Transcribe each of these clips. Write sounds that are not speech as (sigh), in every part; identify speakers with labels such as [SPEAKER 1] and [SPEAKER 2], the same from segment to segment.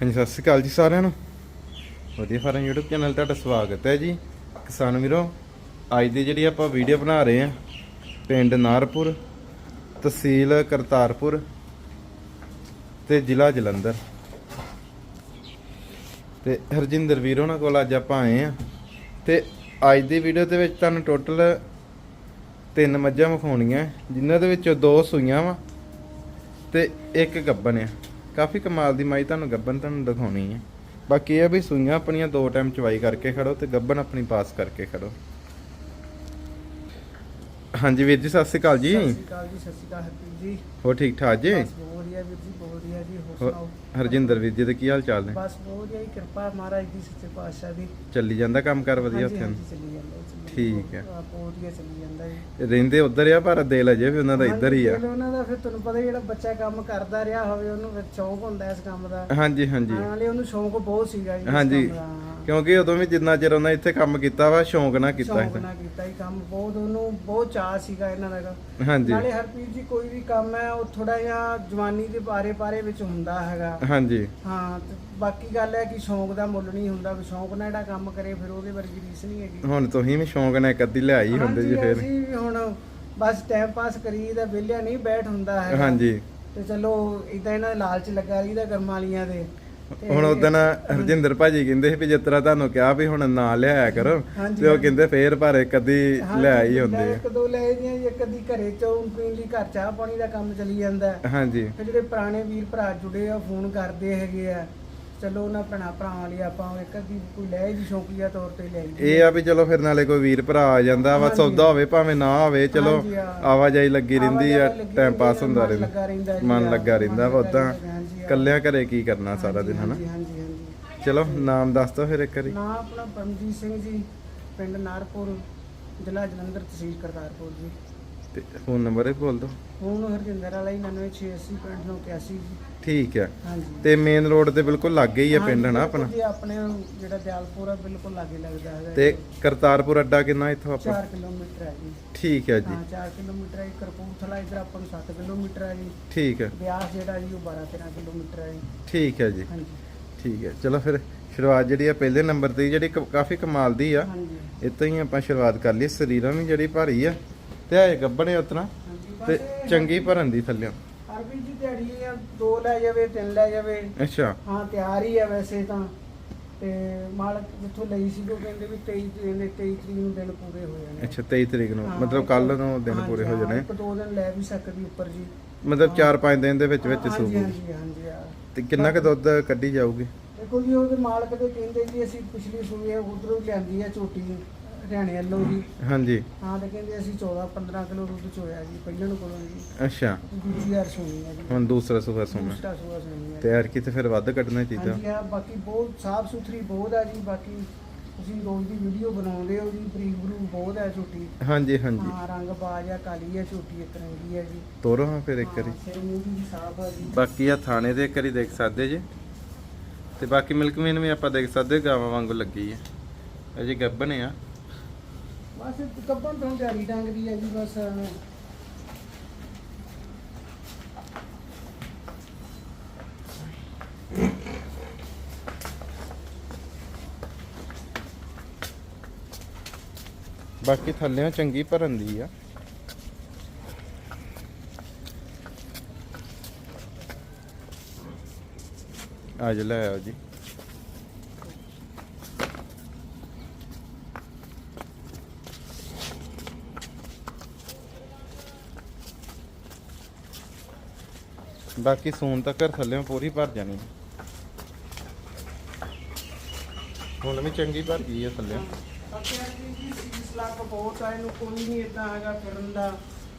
[SPEAKER 1] ਹਾਂਜੀ, ਸਤਿ ਸ਼੍ਰੀ ਅਕਾਲ ਜੀ ਸਾਰਿਆਂ ਨੂੰ। ਵਧੀਆ ਫਾਰਮ YouTube ਚੈਨਲ ਤੁਹਾਡਾ ਸਵਾਗਤ ਹੈ ਜੀ। ਕਿਸਾਨ ਵੀਰੋ, ਅੱਜ ਦੀ ਜਿਹੜੀ ਆਪਾਂ ਵੀਡੀਓ ਬਣਾ ਰਹੇ ਹਾਂ, ਪਿੰਡ ਨਾਰਪੁਰ, ਤਹਿਸੀਲ ਕਰਤਾਰਪੁਰ ਤੇ ਜ਼ਿਲ੍ਹਾ ਜਲੰਧਰ। ਤੇ ਹਰਜਿੰਦਰ ਵੀਰ ਉਹਨਾਂ ਕੋਲ ਅੱਜ ਆਪਾਂ ਆਏ ਆ ਤੇ ਅੱਜ ਦੀ ਵੀਡੀਓ ਦੇ ਵਿੱਚ ਤੁਹਾਨੂੰ ਟੋਟਲ ਤਿੰਨ ਮੱਝਾਂ ਵਿਖਾਉਣੀਆਂ, ਜਿਨ੍ਹਾਂ ਦੇ ਵਿੱਚੋਂ ਦੋ ਸੂਈਆਂ ਵਾ ਤੇ ਇੱਕ ਗੱਬਨ ਆ। ਕਾਫੀ ਕਮਾਲ ਦੀ ਮਾਈ ਤੁਹਾਨੂੰ ਗੱਬਨ ਤੁਹਾਨੂੰ ਦਿਖਾਉਣੀ ਹੈ। ਬਾਕੀ ਇਹ ਆ ਵੀ ਸੂਈਆਂ ਆਪਣੀਆਂ ਦੋ ਟਾਈਮ ਚਵਾਈ ਕਰਕੇ ਖੜੋ ਤੇ ਗੱਬਨ ਆਪਣੀ ਪਾਸ ਕਰਕੇ ਖੜੋ। ਹਾਂਜੀ ਵੀਰ ਜੀ ਸਤਿ ਸ਼੍ਰੀ ਅਕਾਲ ਜੀ।
[SPEAKER 2] ਸਤਿ ਸ਼੍ਰੀ ਅਕਾਲ ਜੀ ਸਤਿ ਸ਼੍ਰੀ ਅਕਾਲ ਹਰਪ੍ਰੀਤ ਜੀ।
[SPEAKER 1] ਹੋ ਠੀਕ ਠਾਕ ਜੀ
[SPEAKER 2] ਬਹੁਤ ਵਧੀਆ ਵੀਰ ਜੀ ਬਹੁਤ ਵਧੀਆ ਜੀ ਹੋਰ
[SPEAKER 1] ਹੋ-
[SPEAKER 2] ਸੁਣਾਓ?
[SPEAKER 1] ਹਰਜਿੰਦਰ ਵੀਰ ਜੀ ਦੇ ਕੀ ਹਾਲ ਚਾਲ ਨੇ?
[SPEAKER 2] ਬਸ ਬਹੁਤ ਵਧੀਆ ਜੀ ਕਿਰਪਾ ਮਹਾਰਾਜ ਦੀ ਸੱਚੇ ਪਾਤਸ਼ਾਹ ਦੀ।
[SPEAKER 1] ਚੱਲੀ ਜਾਂਦਾ ਕੰਮ ਕਰ ਵਧੀਆ ਉੱਥੇ?
[SPEAKER 2] ਹਾਂਜੀ, ਚੱਲੀ ਜਾਂਦਾ ਜੀ, ਚੱਲੀ
[SPEAKER 1] ਠੀਕ ਹੈ।
[SPEAKER 2] ਬਹੁਤ ਵਧੀਆ ਚੱਲੀ ਜਾਂਦਾ ਜੀ।
[SPEAKER 1] ਰਹਿੰਦੇ ਉਧਰ ਆ ਪਰ ਦਿਲ ਅਜੇ ਵੀ ਉਹਨਾਂ ਦਾ ਇੱਧਰ ਹੀ ਆ?
[SPEAKER 2] ਉਹਨਾਂ ਦਾ ਫਿਰ ਤੁਹਾਨੂੰ ਪਤਾ ਜਿਹੜਾ ਬੱਚਾ ਕੰਮ ਕਰਦਾ ਰਿਹਾ ਹੋਵੇ ਉਹਨੂੰ ਫਿਰ ਸ਼ੌਂਕ ਹੁੰਦਾ ਇਸ ਕੰਮ ਦਾ।
[SPEAKER 1] ਹਾਂਜੀ ਹਾਂਜੀ।
[SPEAKER 2] ਨਾਲੇ ਉਹਨੂੰ ਸ਼ੌਂਕ ਬਹੁਤ ਸੀਗਾ ਜੀ ਇਸ
[SPEAKER 1] ਹਾਂਜੀ।
[SPEAKER 2] ਕੰਮ ਦਾ, ਹਾਂ।
[SPEAKER 1] ਕਿਉਂਕਿ ਉਦੋਂ ਵੀ ਜਿੰਨਾ ਚਿਰ ਉਹਨਾਂ ਇੱਥੇ ਕੰਮ ਕੀਤਾ ਵਾ ਸ਼ੌਂਕ ਨਾਲ ਕੀਤਾ
[SPEAKER 2] ਸ਼ੌਂਕ
[SPEAKER 1] ਸੀ
[SPEAKER 2] ਨਾਲ ਕੀਤਾ ਹੀ ਕੰਮ ਬਹੁਤ ਉਹਨੂੰ ਬਹੁਤ ਚਾਹ ਸੀਗਾ ਇਹਨਾਂ ਦਾ।
[SPEAKER 1] ਹਾਂਜੀ।
[SPEAKER 2] ਨਾਲੇ ਹਰਪ੍ਰੀਤ ਜੀ ਕੋਈ ਵੀ ਕੰਮ ਹੈ ਉਹ ਥੋੜਾ ਜਿਹਾ ਜਵਾਨੀ ਦੇ ਬਾਰੇ ਬਾਰੇ ਵਿੱਚ ਹੁੰਦਾ ਹੈਗਾ।
[SPEAKER 1] ਹਾਂਜੀ।
[SPEAKER 2] ਹਾਂ ਤੇ ਬਾਕੀ ਗੱਲ ਹੈ ਕਿ ਸ਼ੌਂਕ ਦਾ ਮੁੱਲ ਨਹੀਂ ਹੁੰਦਾ ਵੀ ਸ਼ੌਂਕ ਨਾਲ ਜਿਹੜਾ ਕੰਮ ਕਰੇ ਫਿਰ ਉਹਦੇ ਵਰਗੀ ਰੀਸ ਨਹੀਂ ਹੈਗੀ।
[SPEAKER 1] ਹੁਣ ਤੁਸੀਂ ਵੀ ਸ਼ੌਂਕ ਨਾਲ ਇੱਕ ਅੱਧੀ ਲਿਆਈ ਹੁੰਦੇ ਜੀ
[SPEAKER 2] ਹਾਂਜੀ,
[SPEAKER 1] ਫੇਰ।
[SPEAKER 2] ਅਸੀਂ ਵੀ ਹੁਣ ਬਸ ਟਾਈਮ ਪਾਸ ਕਰੀਦਾ ਵਿਹਲਿਆ ਨਹੀਂ ਬੈਠ ਹੁੰਦਾ ਹੈ
[SPEAKER 1] ਹਾਂਜੀ।
[SPEAKER 2] ਤੇ ਚਲੋ ਇਦਾਂ ਇਹਨਾਂ ਦੇ ਲਾਲਚ ਲੱਗਾ ਰਹੀਦਾ ਕਰਮਾਂ ਵਾਲੀਆਂ ਦੇ।
[SPEAKER 1] ਹੁਣ ਉਦੋਂ ਹਰਜਿੰਦਰ ਭਾਜੀ ਕਹਿੰਦੇ ਸੀ ਵੀ ਜਿਸ ਤਰ੍ਹਾਂ ਤੁਹਾਨੂੰ ਕਿਹਾ ਵੀ ਹੁਣ ਨਾ ਲਿਆਇਆ ਕਰੋ ਤੇ ਉਹ ਕਹਿੰਦੇ ਫੇਰ ਭਾਰੇ ਕਦੀ ਲੈ ਹੀ ਹੁੰਦੇ ਆ।
[SPEAKER 2] ਇੱਕ ਦੋ ਲੈ ਦੀਆਂ ਇੱਕ ਅੱਧੀ ਘਰੇ ਚੋਂ ਪੀਣ ਲਈ ਘਰ ਚਾਹ ਪਾਣੀ ਦਾ ਕੰਮ ਚੱਲੀ ਜਾਂਦਾ।
[SPEAKER 1] ਹਾਂਜੀ।
[SPEAKER 2] ਤੇ ਜਿਹੜੇ ਪੁਰਾਣੇ ਵੀਰ ਭਰਾ ਜੁੜੇ ਆ ਫੋਨ ਕਰਦੇ ਹੈਗੇ ਆ। ਚਲੋ ਉਹਨਾਂ ਭੈਣਾਂ ਭਰਾਵਾਂ ਲਈ ਆਪਾਂ ਇੱਕ ਅੱਧੀ ਕੋਈ ਲੈ ਜੀ ਸ਼ੌਕੀਆ ਤੌਰ ਤੇ ਲੈ ਜੀ
[SPEAKER 1] ਇਹ ਆ ਵੀ ਚਲੋ ਫਿਰ ਨਾਲੇ ਕੋਈ ਵੀਰ ਭਰਾ ਆ ਜਾਂਦਾ ਵਾ। ਸੌਦਾ ਹੋਵੇ ਭਾਵੇਂ ਨਾ ਹੋਵੇ ਚਲੋ
[SPEAKER 2] ਹਾਂਜੀ, ਹਾਂ।
[SPEAKER 1] ਆਵਾਜਾਈ ਲੱਗੀ ਰਹਿੰਦੀ ਆ
[SPEAKER 2] ਆਵਾਜਾਈ ਲੱਗੀ
[SPEAKER 1] ਟਾਈਮ ਪਾਸ ਹੁੰਦਾ
[SPEAKER 2] ਮਨ ਲੱਗਾ
[SPEAKER 1] ਰਹਿੰਦਾ
[SPEAKER 2] ਰਹਿੰਦਾ ਜੀ,
[SPEAKER 1] ਮਨ ਲੱਗਾ ਰਹਿੰਦਾ ਵਾ ਉਦਾਂ।
[SPEAKER 2] ਲੱਗਾ ਹਾਂਜੀ, ਹਾਂ।
[SPEAKER 1] ਕੱਲਿਆਂ ਘਰੇ ਕੀ ਕਰਨਾ ਸਾਰਾ ਦਿਨ ਹਨਾ?
[SPEAKER 2] ਹਾਂਜੀ ਹਾਂਜੀ ਹਾਂਜੀ।
[SPEAKER 1] ਚਲੋ ਨਾਮ ਦੱਸ ਦਿਓ ਫਿਰ ਇੱਕ ਵਾਰੀ।
[SPEAKER 2] ਨਾਮ ਆਪਣਾ ਪਰਮਜੀਤ ਸਿੰਘ ਜੀ ਪਿੰਡ ਨਾਰਪੁਰ ਜ਼ਿਲ੍ਹਾ ਜਲੰਧਰ ਤਹਿਸੀਲ ਕਰਤਾਰਪੁਰ ਜੀ।
[SPEAKER 1] ਤੇ ਫੋਨ ਨੰਬਰ ਹੀ ਬੋਲ ਦਿਓ।
[SPEAKER 2] ਹੁਣ ਹਰਜਿੰਦਰ ਵਾਲਾ ਹੀ 9968 ਜੀ।
[SPEAKER 1] ਠੀਕ ਹੈ।
[SPEAKER 2] ਹਾਂਜੀ।
[SPEAKER 1] ਤੇ ਮੇਨ ਰੋਡ ਤੇ ਬਿਲਕੁਲ ਲਾਗੇ ਹੀ ਆ ਪਿੰਡ
[SPEAKER 2] ਬਿਲਕੁਲ
[SPEAKER 1] ਆਪਣਾ?
[SPEAKER 2] ਜੀ ਆਪਣੇ ਜਿਹੜਾ ਦਿਆਲਪੁਰ ਆ ਬਿਲਕੁਲ ਲਾਗੇ ਲੱਗਦਾ ਹੈਗਾ
[SPEAKER 1] ਤੇ ਕਰਤਾਰਪੁਰ ਅੱਡਾ ਕਿੰਨਾ ਇੱਥੋਂ ਆਪਾਂ?
[SPEAKER 2] 4 ਕਿਲੋਮੀਟਰ ਹੈ ਜੀ।
[SPEAKER 1] ਠੀਕ ਹੈ ਜੀ।
[SPEAKER 2] ਹਾਂ 4 ਕਿਲੋਮੀਟਰ ਹੈ ਕਰਪੂਰਥਲਾ ਇਧਰ ਆਪਾਂ ਨੂੰ 7 ਕਿਲੋਮੀਟਰ ਹੈ ਜੀ।
[SPEAKER 1] ਠੀਕ ਹੈ।
[SPEAKER 2] ਬਿਆਸ ਜਿਹੜਾ ਜੀ ਉਹ 12 13 ਕਿਲੋਮੀਟਰ ਹੈ ਜੀ।
[SPEAKER 1] ਠੀਕ ਹੈ ਜੀ।
[SPEAKER 2] ਹਾਂਜੀ।
[SPEAKER 1] ਠੀਕ ਹੈ। ਚਲੋ ਫਿਰ ਸ਼ੁਰੂਆਤ ਜਿਹੜੀ ਆ ਪਹਿਲੇ ਨੰਬਰ ਤੇ ਹੀ ਜਿਹੜੀ ਕਾਫੀ ਕਮਾਲ ਦੀ ਆ।
[SPEAKER 2] ਹਾਂਜੀ।
[SPEAKER 1] ਇਤੋਂ ਹੀ ਆਪਾਂ ਸ਼ੁਰੂਆਤ ਕਰ ਲਈ ਸਰੀਰਾਂ ਵੀ ਜਿਹੜੀ ਭਾਰੀ ਆ। ਤੇ ਹੈ ਗੱਬਣੇ ਉਤਨਾ ਤੇ ਚੰਗੀ ਭਰਨ ਦੀ ਥੱਲੇ
[SPEAKER 2] ਅਰਬੀ ਜੀ ਦਿਹਾੜੀ ਆ ਦੋ ਲੈ ਜਾਵੇ ਤਿੰਨ ਲੈ ਜਾਵੇ।
[SPEAKER 1] ਅੱਛਾ।
[SPEAKER 2] ਹਾਂ ਤਿਆਰ ਹੀ ਆ ਵੈਸੇ ਤਾਂ। ਤੇ ਮਾਲਕ ਜਿੱਥੋਂ ਲਈ ਸੀ ਉਹ ਕਹਿੰਦੇ ਵੀ 23 ਦਿਨ 23 ਤਰੀਕ ਨੂੰ ਦਿਨ ਪੂਰੇ ਹੋ ਜਾਣੇ
[SPEAKER 1] ਅੱਛਾ 23 ਤਰੀਕ ਨੂੰ।
[SPEAKER 2] ਹਾਂ,
[SPEAKER 1] ਮਤਲਬ ਕੱਲ ਨੂੰ ਦਿਨ
[SPEAKER 2] ਹਾਂਜੀ,
[SPEAKER 1] ਪੂਰੇ ਹੋ
[SPEAKER 2] ਹਾਂ,
[SPEAKER 1] ਜਾਣੇ।
[SPEAKER 2] ਇੱਕ ਦੋ ਦਿਨ ਲੈ ਵੀ ਸਕਦੀ ਉੱਪਰ ਜੀ।
[SPEAKER 1] ਮਤਲਬ 4-5 ਦਿਨ ਦੇ ਵਿੱਚ ਵਿੱਚ
[SPEAKER 2] ਹਾਂਜੀ,
[SPEAKER 1] ਸੂਬੂ
[SPEAKER 2] ਹਾਂਜੀ ਹਾਂਜੀ ਆ
[SPEAKER 1] ਤੇ ਕਿੰਨਾ ਕੁ ਦੁੱਧ ਕੱਢੀ ਜਾਊਗੀ?
[SPEAKER 2] ਦੇਖੋ ਜੀ ਉਹਦੇ ਮਾਲਕ ਦੇ ਕਹਿੰਦੇ ਜੀ ਅਸੀਂ ਪਿਛਲੀ ਸੂਏ ਉਧਰੋਂ ਲਿਆਂਦੀ ਆ ਝੋਟੀ। ਹਰਿਆਣੇ ਵੱਲੋਂ ਜੀ
[SPEAKER 1] ਹਾਂਜੀ।
[SPEAKER 2] ਹਾਂ ਤੇ ਕਹਿੰਦੇ ਅਸੀਂ 14 15 ਕਿਲੋ ਦੁੱਧ ਚੋਇਆ ਜੀ ਪਹਿਲਾਂ ਨੂੰ ਕੋਲੋਂ ਜੀ।
[SPEAKER 1] ਅੱਛਾ।
[SPEAKER 2] ਦੂਜੀ ਵਾਰ ਸੁਣੀ ਆ ਜੀ।
[SPEAKER 1] ਹੁਣ ਦੂਸਰਾ ਸੂਆ ਸੁਣਾ।
[SPEAKER 2] ਦੂਸਰਾ ਸੂਆ ਸੁਣੀ ਆ
[SPEAKER 1] ਤੇ ਯਾਰ ਕਿਤੇ ਫਿਰ ਵੱਧ ਕੱਢਣਾ ਚਾਹੀਦਾ
[SPEAKER 2] ਹਾਂਜੀ ਆ ਬਾਕੀ ਬਹੁਤ ਸਾਫ਼ ਸੁਥਰੀ ਬਹੁਤ ਆ ਜੀ ਬਾਕੀ ਤੁਸੀਂ ਰੋਜ਼ ਦੀ ਵੀਡੀਓ ਬਣਾਉਂਦੇ ਹੋ ਜੀ ਬਰੀਕ ਬਰੂ ਬਹੁਤ ਹੈ ਝੋਟੀ
[SPEAKER 1] ਹਾਂਜੀ ਹਾਂਜੀ।
[SPEAKER 2] ਹਾਂ ਰੰਗ ਬਾਜ ਆ ਕਾਲੀ ਆ ਝੋਟੀ ਇੱਕ ਰੰਗੀ ਹੈ ਜੀ।
[SPEAKER 1] ਤੋਰੋ ਹਾਂ ਫਿਰ ਇੱਕ ਵਾਰੀ।
[SPEAKER 2] ਹਾਂ, ਸਿਰ ਮੂੰਹ ਵੀ ਸਾਫ਼ ਆ ਜੀ।
[SPEAKER 1] ਬਾਕੀ ਆ ਥਾਣੇ ਦੇ ਇੱਕ ਵਾਰੀ ਦੇਖ ਸਕਦੇ ਜੇ। ਤੇ ਬਾਕੀ ਮਿਲਕ ਮੇਨ ਵੀ ਆਪਾਂ ਦੇਖ ਸਕਦੇ ਗਾਵਾਂ ਵਾਂਗੂ ਲੱਗੀ ਹੈ ਅਜੇ ਗੱਬਨ ਆ।
[SPEAKER 2] ਬਸ ਕੱਪਣ ਤੋਂ ਜਾਰੀ ਡੰਗਦੀ ਹੈ ਜੀ ਬਸ।
[SPEAKER 1] ਬਾਕੀ ਥੱਲਿਆਂ ਚੰਗੀ ਭਰਨ ਦੀ ਆ। ਅੱਜ ਲੈ ਆਓ ਜੀ। ਬਾਕੀ ਸੂਨ ਤੱਕ ਥੱਲਿਆਂ ਪੂਰੀ ਭਰ ਜਾਣੀ। ਹੈ। ਹੁਣ ਵੀ ਚੰਗੀ ਭਰ ਗਈ ਹੈ ਥੱਲਿਆਂ
[SPEAKER 2] ਬਾਕੀ ਆ ਜੀ ਜੀ ਸੀਸ ਲੱਕ ਬਹੁਤ ਆ ਇਹਨੂੰ ਕੋਈ ਨਹੀਂ ਇਦਾਂ ਹੈਗਾ ਫਿਰਨ ਦਾ।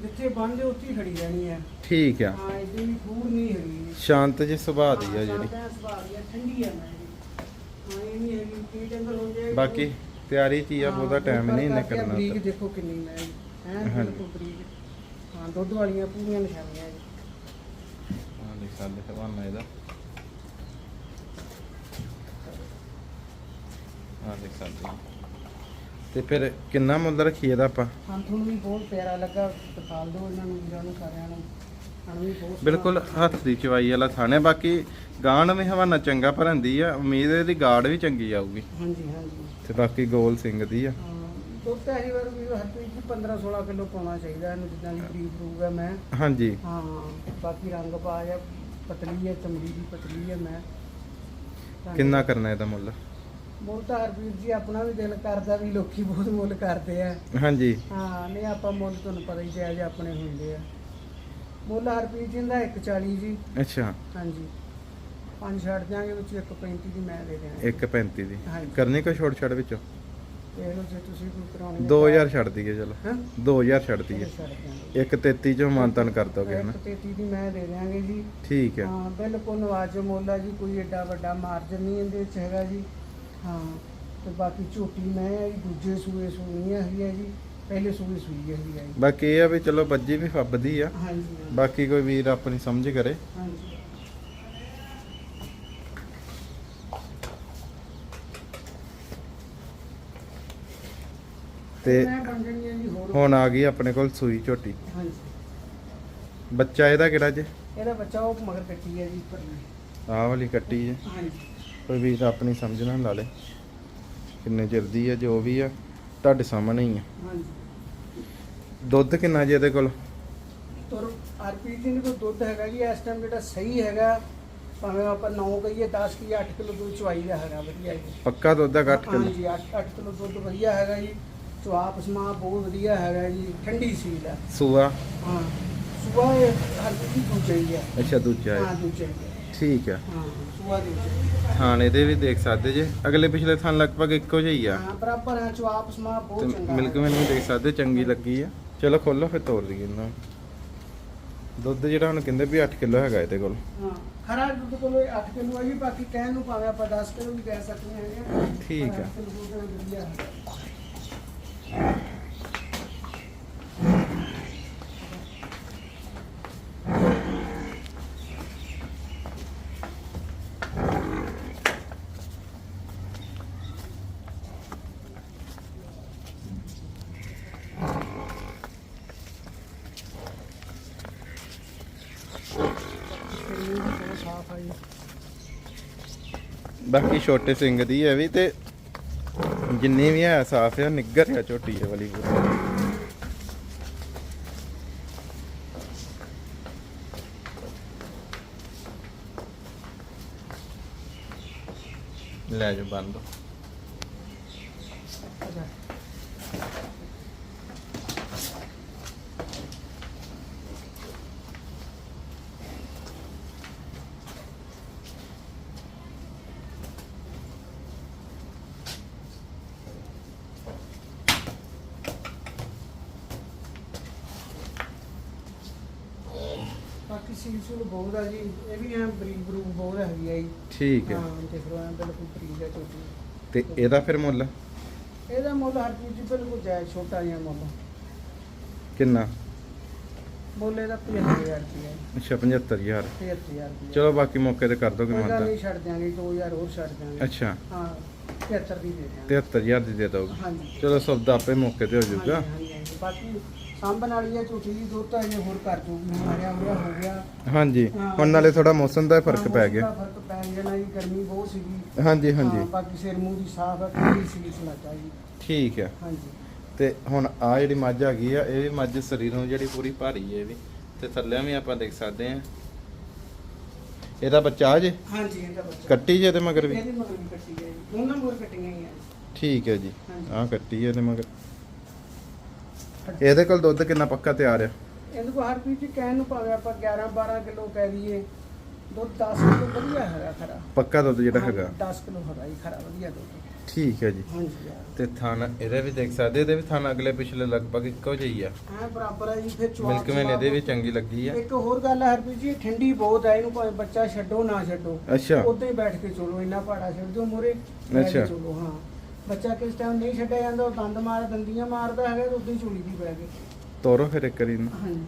[SPEAKER 2] ਜਿੱਥੇ ਬੰਦੇ ਉੱਥੇ ਹੀ ਖੜੀ ਰਹਿਣੀ ਹੈ
[SPEAKER 1] ਠੀਕ ਆ।
[SPEAKER 2] ਹਾਂ ਇਹਦੀ ਵੀ ਫੂਡ ਨਹੀਂ ਹੈਗੀ।
[SPEAKER 1] ਸ਼ਾਂਤ ਜਿਹੀ ਸੁਭਾਅ ਦੀ ਆ ਜਿਹੜੀ।
[SPEAKER 2] ਜਿਹੜੀ ਸੁਭਾਅ ਦੀ ਆ ਠੰਡੀ ਆ ਮੈਂ ਹਾਂ ਇਹ ਨਹੀਂ ਹੈਗੀ ਕੀ ਜੰਗਲ ਹੋ ਜਾਏ।
[SPEAKER 1] ਬਾਕੀ ਤਿਆਰੀ ਚ ਹੀ ਆ ਬਹੁਤਾ ਟਾਈਮ ਨਹੀਂ ਇਹਨੇ ਕਰਨਾ
[SPEAKER 2] ਬਰੀਕ। ਦੇਖੋ ਕਿੰਨੀ ਮੈਂ ਹੈ
[SPEAKER 1] ਹਾਂਜੀ।
[SPEAKER 2] ਬਿਲਕੁਲ ਬਰੀਕ। ਹਾਂ ਦੁੱਧ ਵਾਲੀਆਂ ਪੂਰੀਆਂ ਨਿਸ਼ਾਨੀਆਂ ਜੀ।
[SPEAKER 1] ਹਾਂ ਹਵਾਨਾ ਇਹਦਾ ਹਾਂ ਦੇਖ ਸਕਦੇ ਤੇ ਫਿਰ ਕਿੰਨਾ ਮੁੱਲ ਰੱਖੀ ਇਹਦਾ ਆਪਾਂ
[SPEAKER 2] ਹਾਂ ਤੁਹਾਨੂੰ ਵੀ ਬਹੁਤ ਪਿਆਰਾ ਲੱਗਾ ਦਿਖਾ ਦਿਓ ਇਹਨਾਂ ਨੂੰ ਵੀਰਾਂ ਨੂੰ ਸਾਰਿਆਂ ਨੂੰ ਥਣ ਵੀ ਬਹੁਤ
[SPEAKER 1] ਬਿਲਕੁਲ ਹੱਥ ਦੀ ਚਵਾਈ ਵਾਲਾ ਥਾਣ ਹੈ ਬਾਕੀ ਗਾਣ ਵੀ ਹਵਾਨਾ ਚੰਗਾ ਭਰੰਦੀ ਆ ਉਮੀਦ ਹੈ ਇਹਦੀ ਗਾੜ ਵੀ ਚੰਗੀ ਆਊਗੀ
[SPEAKER 2] ਹਾਂਜੀ ਹਾਂਜੀ
[SPEAKER 1] ਤੇ ਬਾਕੀ ਗੋਲ ਸਿੰਘ ਦੀ ਆ
[SPEAKER 2] ਹਾਂ, ਦੁੱਧ ਤਾਂ ਇਹ ਵਾਰ ਵੀ ਹਰਪ੍ਰੀਤ ਜੀ 15 16 ਕਿਲੋ ਪਾਉਣਾ ਚਾਹੀਦਾ ਇਹਨੂੰ ਜਿੱਦਾਂ ਦੀ ਬਰੀਡ ਰੂਗਾ ਮੈਂ
[SPEAKER 1] ਹਾਂਜੀ
[SPEAKER 2] ਹਾਂ ਬਾਕੀ ਰੰਗ ਪਾ ਜਾਂ ਪਤਲੀ ਹੈ ਚਮੜੀ ਦੀ ਪਤਲੀ ਹੈ ਮੈਂ।
[SPEAKER 1] ਕਿੰਨਾ ਕਰਨਾ ਇਹਦਾ ਮੁੱਲ?
[SPEAKER 2] ਮੁੱਲ ਤਾਂ ਹਰਪ੍ਰੀਤ ਜੀ ਆਪਣਾ ਵੀ ਦਿਲ ਕਰਦਾ ਵੀ ਲੋਕੀ ਬਹੁਤ ਮੁੱਲ ਕਰਦੇ ਆ।
[SPEAKER 1] ਹਾਂਜੀ।
[SPEAKER 2] ਹਾਂ ਨਹੀਂ ਆਪਾਂ ਮੁੱਲ ਤੁਹਾਨੂੰ ਪਤਾ ਹੀ ਜਾਇਜ਼ ਆਪਣੇ ਹੁੰਦੇ ਆ। ਮੁੱਲ ਹਰਪ੍ਰੀਤ ਜੀ ਦਾ 140 ਜੀ।
[SPEAKER 1] ਅੱਛਾ।
[SPEAKER 2] ਹਾਂਜੀ। ਪੰਜ ਛੱਡ ਦਿਆਂਗੇ ਵਿੱਚ 135 ਦੀ ਮੈਂ ਦੇ ਦਿਆਂਗਾ।
[SPEAKER 1] 1.35 ਦੀ।
[SPEAKER 2] ਹਾਂਜੀ।
[SPEAKER 1] ਕਰਨੀ ਕੋਈ ਛੋਟ ਛੜ ਵਿੱਚੋਂ?
[SPEAKER 2] ਦੇਖ ਲਓ ਜੇ ਤੁਸੀਂ ਕੋਈ ਕਰਾਉਣੀ
[SPEAKER 1] 2000 ਛੱਡ ਦਈਏ ਚਲੋ।
[SPEAKER 2] ਹਾਂ?
[SPEAKER 1] 2000 ਛੱਡ ਦਈਏ 1.33 ਚੋਂ ਮਾਨਤਨ ਕਰ ਦੋਗੇ ਹਨਾ?
[SPEAKER 2] 133 ਦੀ ਮੈਂ ਦੇ ਦਿਆਂਗੇ ਜੀ।
[SPEAKER 1] ਠੀਕ ਹੈ।
[SPEAKER 2] ਹਾਂ ਬਿਲਕੁਲ ਨਵਾਜੋ ਮੋਲਾ ਜੀ ਕੋਈ ਏਡਾ ਵੱਡਾ ਮਾਰਜਨ ਨਹੀਂ ਇਹਦੇ ਵਿੱਚ ਹੈਗਾ ਜੀ। ਹਾਂ ਤੇ ਬਾਕੀ ਝੋਟੀ ਮੈਂ ਹੈ ਜੀ, ਦੂਜੇ ਸੂਏ ਸੂਈਆਂ ਹੈਗੀ ਹੈ ਜੀ। ਪਹਿਲੇ ਸੂਏ ਸੂਈ ਹੈਗੀ ਹੈ ਜੀ।
[SPEAKER 1] ਬਾਕੀ ਇਹ ਆ ਵੀ ਚਲੋ ਬੱਜੀ ਵੀ ਫੱਬਦੀ ਆ।
[SPEAKER 2] ਹਾਂਜੀ।
[SPEAKER 1] ਬਾਕੀ ਕੋਈ ਵੀਰ ਆਪਣੀ ਸਮਝ ਕਰੇ।
[SPEAKER 2] ਹਾਂਜੀ।
[SPEAKER 1] ਤੇ
[SPEAKER 2] ਹੈ
[SPEAKER 1] ਹੁਣ ਆ ਗਈ ਆਪਣੇ ਕੋਲ ਸੂਈ ਝੋਟੀ।
[SPEAKER 2] ਹਾਂਜੀ।
[SPEAKER 1] ਬੱਚਾ ਇਹਦਾ ਕਿਹੜਾ ਜੇ?
[SPEAKER 2] ਇਹਦਾ ਬੱਚਾ ਉਹ ਮਗਰ ਕੱਟੀ ਹੈ ਜੀ ਉੱਪਰ।
[SPEAKER 1] ਆਹ ਵਾਲੀ ਕੱਟੀ ਜੇ
[SPEAKER 2] ਹਾਂਜੀ।
[SPEAKER 1] ਕੋਈ ਵੀਰ ਆਪਣੀ ਸਮਝ ਨਾਲ ਲਾ ਲੇ। ਕਿੰਨੇ ਚਿਰ ਦੀ ਆ ਜੋ ਵੀ ਆ ਤੁਹਾਡੇ ਸਾਹਮਣੇ ਹੀ ਆ
[SPEAKER 2] ਹਾਂਜੀ।
[SPEAKER 1] ਦੁੱਧ ਕਿੰਨਾ ਜੇ ਇਹਦੇ ਕੋਲ?
[SPEAKER 2] ਤੁਰ ਆਰਪੀਜੀ ਦੇ ਕੋਲ ਦੁੱਧ ਹੈਗਾ ਜੀ ਇਸ ਟਾਈਮ ਜਿਹੜਾ ਸਹੀ ਹੈਗਾ ਭਾਵੇਂ ਆਪਾਂ 9 ਕਹੀਏ 10 ਕਹੀਏ 8 ਕਿਲੋ ਦੁੱਧ ਚਵਾਈ ਦਾ ਹੈਗਾ ਵਧੀਆ ਜੀ।
[SPEAKER 1] ਪੱਕਾ ਦੁੱਧ ਦਾ ਘੱਟ ਕਿਲੋ?
[SPEAKER 2] ਹਾਂਜੀ 8 8 ਕਿਲੋ ਦੁੱਧ ਵਧੀਆ ਹੈਗਾ ਜੀ। ਚਵਾਪ ਸਮਾ ਬਹੁਤ ਵਧੀਆ ਹੈਗਾ ਜੀ ਠੰਡੀ ਸੀਲ ਹੈ।
[SPEAKER 1] ਸੂਆ?
[SPEAKER 2] ਹਾਂ ਸਵੇਰ ਹਰ ਚੀਜ਼ ਦੂਜਾ ਹੀ।
[SPEAKER 1] ਅੱਛਾ ਦੂਜਾ
[SPEAKER 2] ਹਾਂ।
[SPEAKER 1] ਹੈ
[SPEAKER 2] ਦੂਜਾ ਹੀ
[SPEAKER 1] ਠੀਕ ਆ
[SPEAKER 2] ਹਾਂ ਸਵੇਰ ਦੂਜਾ
[SPEAKER 1] ਥਾਣ ਇਹਦੇ ਵੀ ਦੇਖ ਸਕਦੇ ਜੇ। ਅਗਲੇ ਪਿਛਲੇ ਥਾਣ ਲਗਭਗ ਇੱਕੋ ਜਿਹੀ ਆ।
[SPEAKER 2] ਹਾਂ ਬਰਾਬਰ ਹੈ ਚਵਾਪ ਸਮਾ
[SPEAKER 1] ਤੇ
[SPEAKER 2] ਬਹੁਤ ਚੰਗਾ
[SPEAKER 1] ਮਿਲਕ। ਮੈਨੂੰ ਦੇਖ ਸਕਦੇ ਚੰਗੀ ਲੱਗੀ ਆ। ਚਲੋ ਖੋਲੋ ਫਿਰ ਤੋੜ ਦਈਏ ਇਹਨਾਂ ਦੁੱਧ ਜਿਹੜਾ ਹੁਣ ਕਹਿੰਦੇ ਵੀ 8 ਕਿਲੋ ਹੈਗਾ ਇਹਦੇ ਕੋਲ।
[SPEAKER 2] ਹਾਂ ਖਰਾ ਦੁੱਧ ਕੋਲ 8 ਕਿਲੋ ਹੈ ਜੀ ਬਾਕੀ ਕਹਿਣ ਨੂੰ ਭਾਵੇਂ ਆਪਾਂ 10 ਕਿਲੋ ਵੀ ਕਹਿ ਸਕਦੇ
[SPEAKER 1] ਠੀਕ
[SPEAKER 2] ਪਰ
[SPEAKER 1] ਹੈ।
[SPEAKER 2] ਅੱਠ ਕਿੱਲੋ ਦੁੱਧ ਵਧੀਆ ਹੈ। ਸਰੀਰ ਸਾਫ਼ ਹੈ
[SPEAKER 1] ਬਾਕੀ ਛੋਟੇ ਸਿੰਘ ਦੀ ਹੈ ਵੀ ਤੇ ਜਿੰਨੀ ਵੀ ਹੈ ਸਾਫ਼ ਹੈ ਨਿੱਗਰ ਹੈ ਝੋਟੀ ਇਹ ਵਾਲੀ ਪੂਰੀ। ਲੈ ਜਾ ਬੰਦ
[SPEAKER 2] ਅੱਛਾ ਬਾਕੀ ਸੀਲ ਸੂਲ ਬਹੁਤ ਆ ਜੀ ਇਹ ਵੀ ਐ ਬਰੀਕ ਬਰੂਕ ਬਹੁਤ ਹੈਗੀ ਆ ਜੀ।
[SPEAKER 1] ਠੀਕ ਹੈ।
[SPEAKER 2] ਹਾਂ ਦੇਖ ਲਓ ਐ ਬਿਲਕੁਲ ਬਰੀਕ ਹੈ ਛੋਟੀ।
[SPEAKER 1] ਤੇ ਇਹਦਾ ਫਿਰ ਮੁੱਲ?
[SPEAKER 2] ਇਹਦਾ ਮੁੱਲ ਹਰ ਚੀਜ਼ ਦੀ ਬਿਲਕੁਲ ਜਾਇਜ਼ ਛੋਟਾ ਜਿਹਾ ਮੁੱਲ।
[SPEAKER 1] ਕਿੰਨਾ?
[SPEAKER 2] ਮੁੱਲ ਇਹਦਾ 75000 ਰੁਪਏ
[SPEAKER 1] ਅੱਛਾ 75000
[SPEAKER 2] 75000 ਰੁਪਏ
[SPEAKER 1] ਚਲੋ ਬਾਕੀ ਮੌਕੇ ਤੇ ਕਰ ਦੋਗੇ
[SPEAKER 2] ਕੋਈ ਗੱਲ ਨਹੀਂ ਛੱਡ ਦਿਆਂਗੇ 2000 ਹੋਰ ਛੱਡ ਦਿਆਂਗੇ।
[SPEAKER 1] ਅੱਛਾ।
[SPEAKER 2] ਹਾਂ 73 ਦੀ ਦੇ ਦਿਆਂਗੇ।
[SPEAKER 1] 73000 ਦੀ ਦੇ ਦੋਗੇ
[SPEAKER 2] ਹਾਂਜੀ।
[SPEAKER 1] ਚਲੋ ਸੌਦਾ ਆਪੇ ਮੌਕੇ ਤੇ ਹੋ ਜਾਊਗਾ।
[SPEAKER 2] ਹਾਂਜੀ, ਹਾਂਜੀ। ਬਾਕੀ ਸਾਂਭਣ ਵਾਲੀ ਹੈ ਝੂਠੀ ਦੀ ਦੁੱਧ ਤਾਂ ਇਹ ਹੋਰ ਕਰ ਜੂਗੀ ਹੁਣ ਆਇਆ ਹੋਇਆ ਹੋ ਗਿਆ।
[SPEAKER 1] ਹਾਂਜੀ। ਹੁਣ ਨਾਲੇ ਥੋੜਾ ਮੌਸਮ ਦਾ ਫ਼ਰਕ ਪੈ ਗਿਆ।
[SPEAKER 2] ਫ਼ਰਕ ਪੈ ਗਿਆ ਨਾ ਜੀ ਗਰਮੀ ਬਹੁਤ ਸੀਗੀ।
[SPEAKER 1] ਹਾਂਜੀ
[SPEAKER 2] ਹਾਂ,
[SPEAKER 1] ਹਾਂਜੀ
[SPEAKER 2] ਬਾਕੀ ਸਿਰ ਮੂੰਹ ਦੀ ਸਾਫ਼ ਹੈ ਕੋਈ ਸੀ ਸੁਣਾਤਾ ਜੀ।
[SPEAKER 1] ਠੀਕ ਹੈ
[SPEAKER 2] ਹਾਂਜੀ।
[SPEAKER 1] ਤੇ ਹੁਣ ਆ ਜਿਹੜੀ ਮੱਝ ਆ ਗਈ ਆ ਇਹ ਵੀ ਮੱਝ ਸਰੀਰੋਂ ਜਿਹੜੀ ਪੂਰੀ ਭਾਰੀ ਹੈ ਇਹ ਵੀ। ਤੇ ਥੱਲੇ ਵੀ ਆਪਾਂ ਦੇਖ ਸਕਦੇ ਆ। ਇਹਦਾ ਬੱਚਾ ਜੇ?
[SPEAKER 2] ਹਾਂਜੀ ਇਹਦਾ ਬੱਚਾ।
[SPEAKER 1] ਕੱਟੀ ਜੇ ਤੇ ਮਗਰ ਵੀ?
[SPEAKER 2] ਇਹਦੀ ਮਗਰ ਵੀ ਕੱਟੀ ਜੀ। ਦੋਨਾਂ ਮਗਰ ਕੱਟੀਆਂ ਹੀ ਆ
[SPEAKER 1] ਠੀਕ ਹੈ ਜੀ।
[SPEAKER 2] ਹਾਂਜੀ।
[SPEAKER 1] ਆਹ ਕੱਟੀ ਹੈ ਤੇ ਮਗਰ। (laughs) ਇਹਦੇ ਕੋਲ ਦੁੱਧ ਕਿੰਨਾ ਪੱਕਾ ਤਿਆਰ ਆ?
[SPEAKER 2] ਇਹਦੇ ਕੋ ਹਰ ਚੀਜ਼ ਕਹਿਣ ਨੂੰ ਭਾਵੇਂ ਆਪਾਂ 11 12 ਕਿਲੋ ਕਹਿ ਦਈਏ ਦੁੱਧ 10 ਕਿਲੋ ਵਧੀਆ ਹੈਗਾ ਖਰਾ।
[SPEAKER 1] ਪੱਕਾ ਦੁੱਧ ਜਿਹੜਾ ਹੈਗਾ।
[SPEAKER 2] 10 ਕਿਲੋ ਹੈਗਾ ਜੀ ਖਰਾ ਵਧੀਆ ਦੁੱਧ।
[SPEAKER 1] ਠੀਕ ਹੈ ਜੀ।
[SPEAKER 2] ਹਾਂਜੀ ਯਾਰ
[SPEAKER 1] ਤੇ ਥਾਨ ਇਹਦੇ ਵੀ ਦੇਖ ਸਕਦੇ ਇਹਦੇ ਵੀ ਥਾਨ ਅਗਲੇ ਪਿਛਲੇ ਲਗਭਗ ਇੱਕੋ ਜਿਹੀ ਆ।
[SPEAKER 2] ਐ ਬਰਾਬਰ ਹੈ ਜੀ ਫਿਰ ਚੁਆਪ
[SPEAKER 1] ਮਿਲਕ ਮੈਨ ਇਹਦੇ ਵੀ ਚੰਗੀ ਲੱਗੀ ਆ।
[SPEAKER 2] ਇੱਕ ਹੋਰ ਗੱਲ ਹੈ ਹਰਪ੍ਰੀਤ ਜੀ ਇਹ ਠੰਡੀ ਬਹੁਤ ਹੈ ਇਹਨੂੰ ਭਾਵੇਂ ਬੱਚਾ ਛੱਡੋ ਨਾ ਛੱਡੋ।
[SPEAKER 1] ਅੱਛਾ।
[SPEAKER 2] ਹੀ ਬੈਠ ਕੇ ਚਲੋ ਇੰਨਾ ਪਹਾੜਾ ਛੱਡ ਦਿਓ ਮੂਹਰੇ। ਬੈਠ ਕੇ
[SPEAKER 1] ਅੱਛਾ।
[SPEAKER 2] ਚਲੋ ਹਾਂ। ਬੱਚਾ ਕਿਸ ਟਾਈਮ ਨਹੀਂ ਛੱਡਿਆ ਜਾਂਦਾ ਉਹ ਦੰਦ ਮਾਰ ਦੰਦੀਆਂ ਮਾਰਦਾ ਹੈਗਾ ਤੇ ਉੱਦਾਂ ਹੀ ਚੋਲੀ ਦੀ ਕੇ
[SPEAKER 1] ਤੋਰੋ ਫਿਰ ਇੱਕ ਵਾਰੀ।
[SPEAKER 2] ਹਾਂਜੀ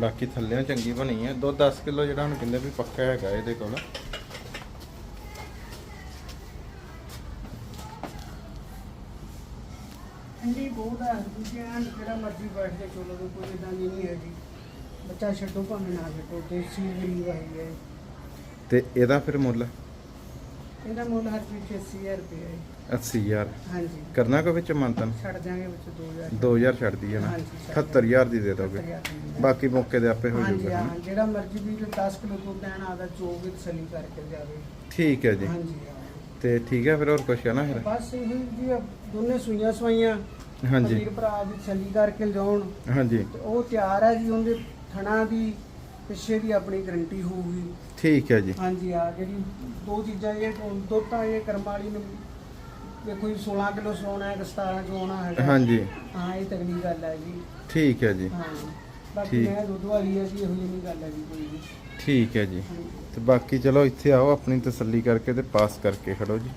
[SPEAKER 1] ਬਾਕੀ ਥੱਲਿਆਂ ਚੰਗੀ ਬਣੀ ਹੈ ਦੁੱਧ 10 ਕਿਲੋ ਜਿਹੜਾ ਹੁਣ ਕਹਿੰਦੇ ਵੀ ਪੱਕਾ ਹੈਗਾ ਇਹਦੇ ਕੋਲ।
[SPEAKER 2] ਠੰਡੀ ਬਹੁਤ ਹੈ ਦੂਜੇ ਜਿਹੜਾ ਮਰਜ਼ੀ ਬੈਠ ਕੇ ਚਲੋ ਕੋਈ ਇਦਾਂ ਨਹੀਂ ਹੈ ਜੀ। ਬੱਚਾ ਛੱਡੋ ਭਾਵੇਂ ਨਾ ਛੱਡੋ ਦੇਸੀ ਵੀ ਵਾਹੀ ਹੈ।
[SPEAKER 1] ਤੇ ਇਹਦਾ ਫਿਰ ਮੁੱਲ?
[SPEAKER 2] ਇਹਦਾ ਮੁੱਲ ਹਰ ਚੀਜ਼ 80000 ਰੁਪਏ ਹੈ ਜੀ।
[SPEAKER 1] 80000
[SPEAKER 2] ਹਾਂਜੀ।
[SPEAKER 1] ਕਰਨਾ ਕੋ ਵਿੱਚ ਮੰਤਨ
[SPEAKER 2] ਛੱਡ ਦਿਆਂਗੇ ਵਿੱਚ 2000
[SPEAKER 1] 2000 ਛੱਡ ਦਈਏ ਨਾ।
[SPEAKER 2] ਹਾਂਜੀ, ਛੱਡ
[SPEAKER 1] 78000 ਦੀ ਦੇ ਦੋਗੇ।
[SPEAKER 2] 70000 ਦੀ।
[SPEAKER 1] ਬਾਕੀ ਮੌਕੇ ਦੇ ਆਪੇ ਹੋ
[SPEAKER 2] ਹਾਂਜੀ
[SPEAKER 1] ਜਾਊਗਾ
[SPEAKER 2] ਹਾਂ ਜਿਹੜਾ ਮਰਜ਼ੀ ਵੀ 10 ਕਿਲੋ ਦੁੱਧ ਲੈਣ ਆਦਾ ਜੋ ਵੀ ਤਸੱਲੀ ਕਰਕੇ ਜਾਵੇ।
[SPEAKER 1] ਠੀਕ ਹੈ ਜੀ।
[SPEAKER 2] ਹਾਂਜੀ ਹਾਂ।
[SPEAKER 1] ਤੇ ਠੀਕ ਹੈ ਫਿਰ ਹੋਰ ਕੁਛ ਹੈ ਨਾ ਫਿਰ?
[SPEAKER 2] ਬਸ ਇਹ ਜੀ ਆ ਦੋਨੇ ਸੂਈਆਂ ਸਵਾਈਆਂ।
[SPEAKER 1] ਹਾਂਜੀ।
[SPEAKER 2] ਵੀਰ ਭਰਾ ਦੀ ਤਸੱਲੀ ਕਰਕੇ ਲਿਜਾਉਣ।
[SPEAKER 1] ਹਾਂਜੀ।
[SPEAKER 2] ਤੇ ਉਹ ਤਿਆਰ ਹੈ ਜੀ ਉਹਦੇ ਥਣਾ ਦੀ ਪਿੱਛੇ ਦੀ ਆਪਣੀ ਗਰੰਟੀ ਹੋਊਗੀ।
[SPEAKER 1] ਠੀਕ ਹੈ ਜੀ।
[SPEAKER 2] ਹਾਂਜੀ ਆ ਜਿਹੜੀ ਦੋ ਚੀਜ਼ਾਂ ਇਹ ਦੋ ਤਾਂ ਇਹ ਕਰਮ ਵਾਲੀ ਨੂੰ ਦੇਖੋ ਜੀ 16 ਕਿਲੋ ਸੋਨਾ ਹੈ ਕਿ 17 ਚ ਆਉਣਾ ਹੈਗਾ।
[SPEAKER 1] ਹਾਂਜੀ।
[SPEAKER 2] ਹਾਂ ਇਹ ਤਗੜੀ ਗੱਲ ਹੈ ਜੀ।
[SPEAKER 1] ਠੀਕ ਹੈ ਜੀ।
[SPEAKER 2] ਹਾਂ ਬਾਕੀ
[SPEAKER 1] ਠੀਕ।
[SPEAKER 2] ਮੈਂ ਦੁੱਧ ਵਾਲੀ ਹੈ ਜੀ ਇਹੋ ਜਿਹੀ ਨਹੀਂ ਗੱਲ ਹੈ ਜੀ ਕੋਈ ਵੀ।
[SPEAKER 1] ਠੀਕ ਹੈ ਜੀ। ਤੇ ਬਾਕੀ ਚਲੋ ਇੱਥੇ ਆਓ ਆਪਣੀ ਤਸੱਲੀ ਕਰਕੇ ਤੇ ਪਾਸ ਕਰਕੇ ਖੜੋ ਜੀ।